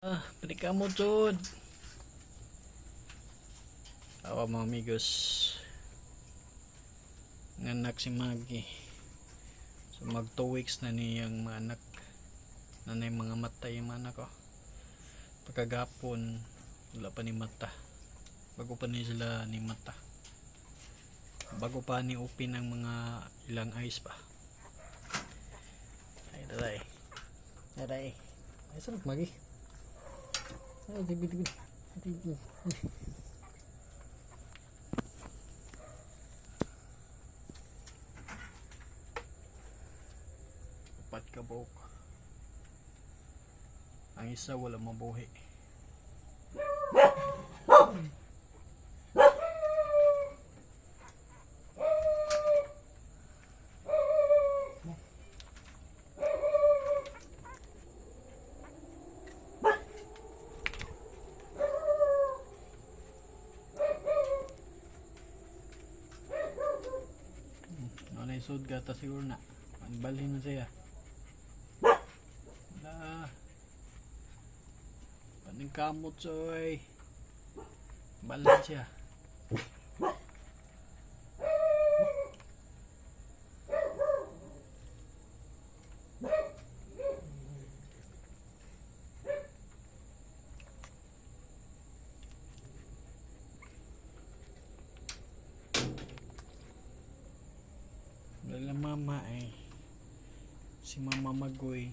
Ah, balik mo, Chod. Awa mga amigos. Nganak si Maggie. So mag 2 weeks na niyang mga anak. Nanay mga mata yung mga anak ko. Pagkagapon, wala pa ni mata. Bago pa ni sila ni mata. Bago pa ni upin ang mga ilang eyes pa. Ay, daday. Daday. Ay, sarap Maggie. Upat ka buhok. Ang isa wala mabuhi. Ano yung sud gata siguro na. Balhin na siya. Wala. Paning kamot soy. Balhin siya. Wala mama eh. Si mama magoy.